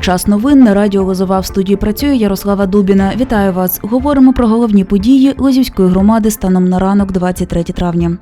Час новин на радіо Лозова в студії працює Ярослава Дубіна. Вітаю вас. Говоримо про головні події Лозівської громади станом на ранок 23 травня.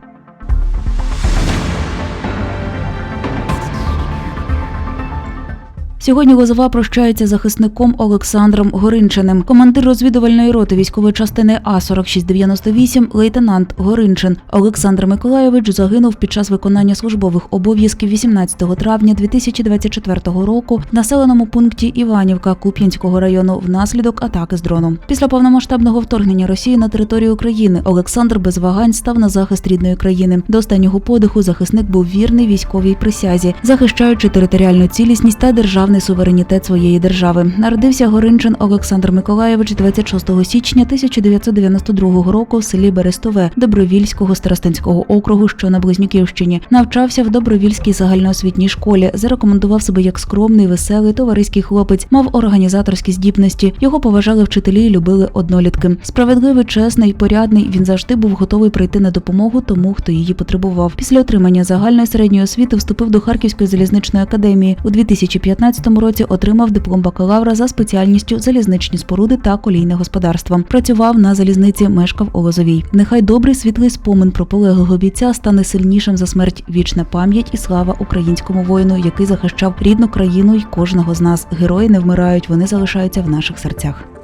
Сьогодні Лозова прощається захисником Олександром Горинчиним. Командир розвідувальної роти військової частини А 4698 лейтенант Горинчин Олександр Миколайович загинув під час виконання службових обов'язків 18 травня 2024 року в населеному пункті Іванівка Куп'янського району внаслідок атаки з дроном. Після повномасштабного вторгнення Росії на територію України Олександр без вагань став на захист рідної країни. До останнього подиху захисник був вірний військовій присязі, захищаючи територіальну цілісність та державний суверенітет своєї держави. Народився Горинчин Олександр Миколайович 26 січня 1992 року в селі Берестове Добровільського старостинського округу, що на Близнюківщині. Навчався в Добровільській загальноосвітній школі, зарекомендував себе як скромний, веселий, товариський хлопець, мав організаторські здібності. Його поважали вчителі і любили однолітки. Справедливий, чесний, порядний. Він завжди був готовий прийти на допомогу тому, хто її потребував. Після отримання загальної середньої освіти вступив до Харківської залізничної академії. У 2015 році отримав диплом бакалавра за спеціальністю залізничні споруди та колійне господарство. Працював на залізниці, мешкав у Лозовій. Нехай добрий світлий спомин про полеглого бійця стане сильнішим за смерть. Вічна пам'ять і слава українському воїну, який захищав рідну країну й кожного з нас. Герої не вмирають, вони залишаються в наших серцях.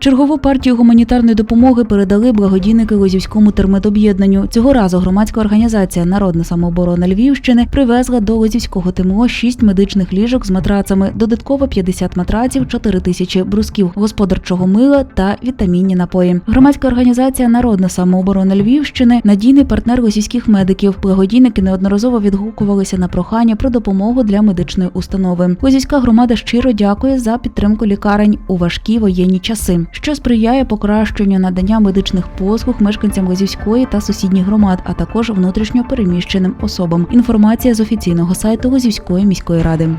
Чергову партію гуманітарної допомоги передали благодійники Лозівському термедоб'єднанню. Цього разу громадська організація Народна самооборона Львівщини привезла до Лозівського ТМО 6 медичних ліжок з матрацами, додатково 50 матраців, 4 тисячі брусків господарчого мила та вітамінні напої. Громадська організація Народна самооборона Львівщини надійний партнер лозівських медиків. Благодійники неодноразово відгукувалися на прохання про допомогу для медичної установи. Лозівська громада щиро дякує за підтримку лікарень у важкі воєнні часи що сприяє покращенню надання медичних послуг мешканцям Лозівської та сусідніх громад, а також внутрішньо переміщеним особам. Інформація з офіційного сайту Лозівської міської ради.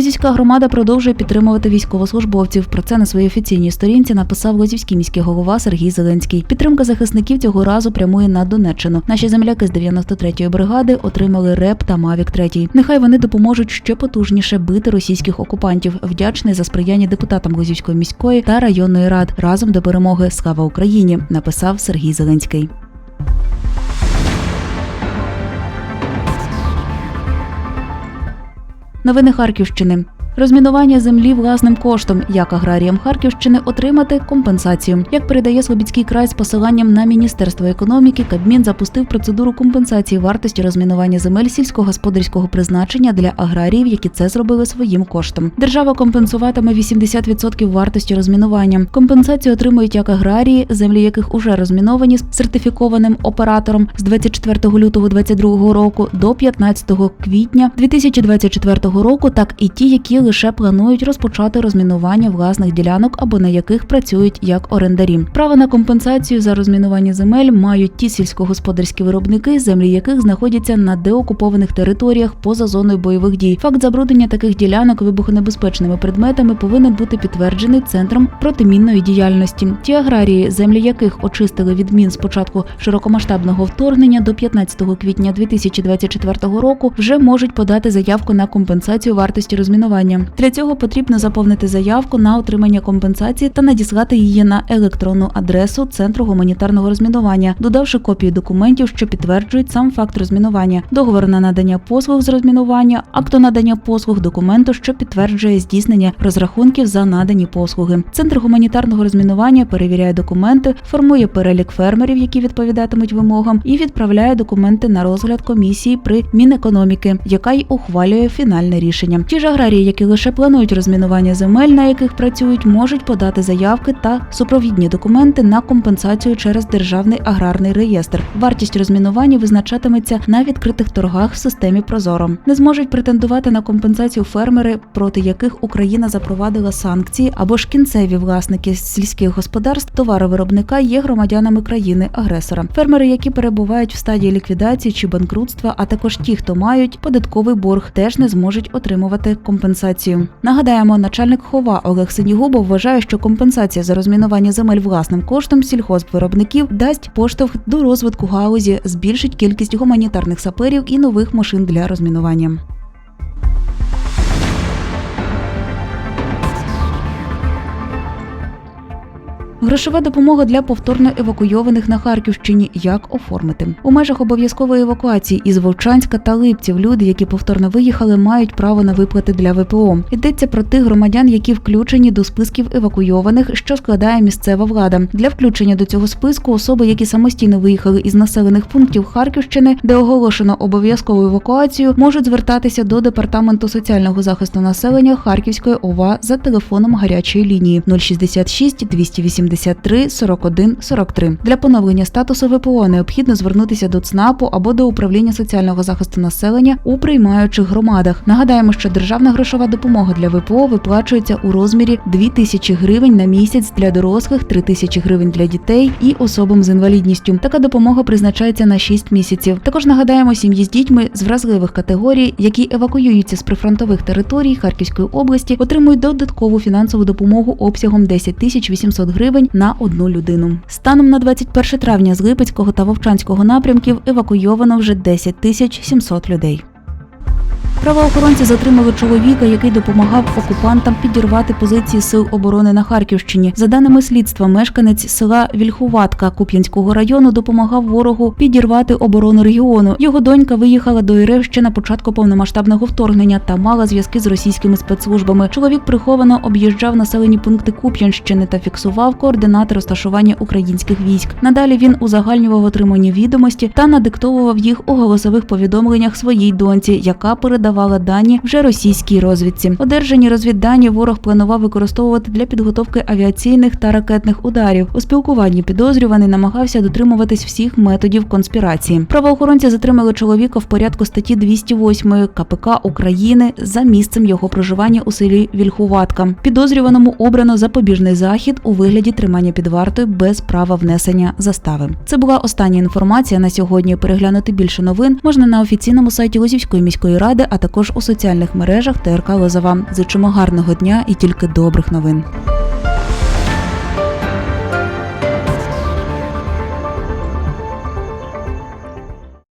Лозівська громада продовжує підтримувати військовослужбовців. Про це на своїй офіційній сторінці написав Лозівський міський голова Сергій Зеленський. Підтримка захисників цього разу прямує на Донеччину. Наші земляки з 93-ї бригади отримали РЕП та Мавік 3 Нехай вони допоможуть ще потужніше бити російських окупантів. Вдячний за сприяння депутатам Лозівської міської та районної рад разом до перемоги. Слава Україні! написав Сергій Зеленський. Новини Харківщини. Розмінування землі власним коштом, як аграріям Харківщини отримати компенсацію. Як передає Слобідський край з посиланням на Міністерство економіки, Кабмін запустив процедуру компенсації вартості розмінування земель сільськогосподарського призначення для аграріїв, які це зробили своїм коштом. Держава компенсуватиме 80% вартості розмінування. Компенсацію отримують як аграрії, землі яких уже розміновані з сертифікованим оператором з 24 лютого 2022 року до 15 квітня 2024 року, так і ті, які лише планують розпочати розмінування власних ділянок або на яких працюють як орендарі. Право на компенсацію за розмінування земель мають ті сільськогосподарські виробники, землі яких знаходяться на деокупованих територіях поза зоною бойових дій. Факт забруднення таких ділянок вибухонебезпечними предметами повинен бути підтверджений центром протимінної діяльності. Ті аграрії, землі яких очистили від мін з початку широкомасштабного вторгнення до 15 квітня 2024 року, вже можуть подати заявку на компенсацію вартості розмінування. Для цього потрібно заповнити заявку на отримання компенсації та надіслати її на електронну адресу Центру гуманітарного розмінування, додавши копію документів, що підтверджують сам факт розмінування, договор на надання послуг з розмінування, акту надання послуг, документу, що підтверджує здійснення розрахунків за надані послуги. Центр гуманітарного розмінування перевіряє документи, формує перелік фермерів, які відповідатимуть вимогам, і відправляє документи на розгляд комісії при Мінекономіки, яка й ухвалює фінальне рішення. Ті ж аграрії, які лише планують розмінування земель, на яких працюють, можуть подати заявки та супровідні документи на компенсацію через державний аграрний реєстр. Вартість розмінування визначатиметься на відкритих торгах в системі Прозоро. Не зможуть претендувати на компенсацію фермери, проти яких Україна запровадила санкції, або ж кінцеві власники сільських господарств товаровиробника є громадянами країни-агресора. Фермери, які перебувають в стадії ліквідації чи банкрутства, а також ті, хто мають податковий борг, теж не зможуть отримувати компенсацію компенсацію. Нагадаємо, начальник хова Олег Синігубов вважає, що компенсація за розмінування земель власним коштом сільхозвиробників дасть поштовх до розвитку галузі, збільшить кількість гуманітарних саперів і нових машин для розмінування. Грошова допомога для повторно евакуйованих на Харківщині. Як оформити у межах обов'язкової евакуації із Вовчанська та Липців люди, які повторно виїхали, мають право на виплати для ВПО. Йдеться про тих громадян, які включені до списків евакуйованих, що складає місцева влада. Для включення до цього списку особи, які самостійно виїхали із населених пунктів Харківщини, де оголошено обов'язкову евакуацію, можуть звертатися до департаменту соціального захисту населення Харківської ОВА за телефоном гарячої лінії 066 280 73 41 43. Для поновлення статусу ВПО необхідно звернутися до ЦНАПу або до управління соціального захисту населення у приймаючих громадах. Нагадаємо, що державна грошова допомога для ВПО виплачується у розмірі 2 тисячі гривень на місяць для дорослих, 3 тисячі гривень для дітей і особам з інвалідністю. Така допомога призначається на 6 місяців. Також нагадаємо, сім'ї з дітьми з вразливих категорій, які евакуюються з прифронтових територій Харківської області, отримують додаткову фінансову допомогу обсягом 10 тисяч 800 гривень на одну людину. Станом на 21 травня з Липецького та Вовчанського напрямків евакуйовано вже 10 тисяч 700 людей. Правоохоронці затримали чоловіка, який допомагав окупантам підірвати позиції сил оборони на Харківщині. За даними слідства, мешканець села Вільхуватка Куп'янського району допомагав ворогу підірвати оборону регіону. Його донька виїхала до РФ ще на початку повномасштабного вторгнення та мала зв'язки з російськими спецслужбами. Чоловік приховано об'їжджав населені пункти Куп'янщини та фіксував координати розташування українських військ. Надалі він узагальнював отримані відомості та надиктовував їх у голосових повідомленнях своїй доньці, яка передавала дані вже російській розвідці. Одержані розвіддані ворог планував використовувати для підготовки авіаційних та ракетних ударів. У спілкуванні підозрюваний намагався дотримуватись всіх методів конспірації. Правоохоронці затримали чоловіка в порядку статті 208 КПК України за місцем його проживання у селі Вільхуватка. Підозрюваному обрано запобіжний захід у вигляді тримання під вартою без права внесення застави. Це була остання інформація на сьогодні. Переглянути більше новин можна на офіційному сайті Лозівської міської ради, а також у соціальних мережах ТРК Лозова. Зичимо гарного дня і тільки добрих новин.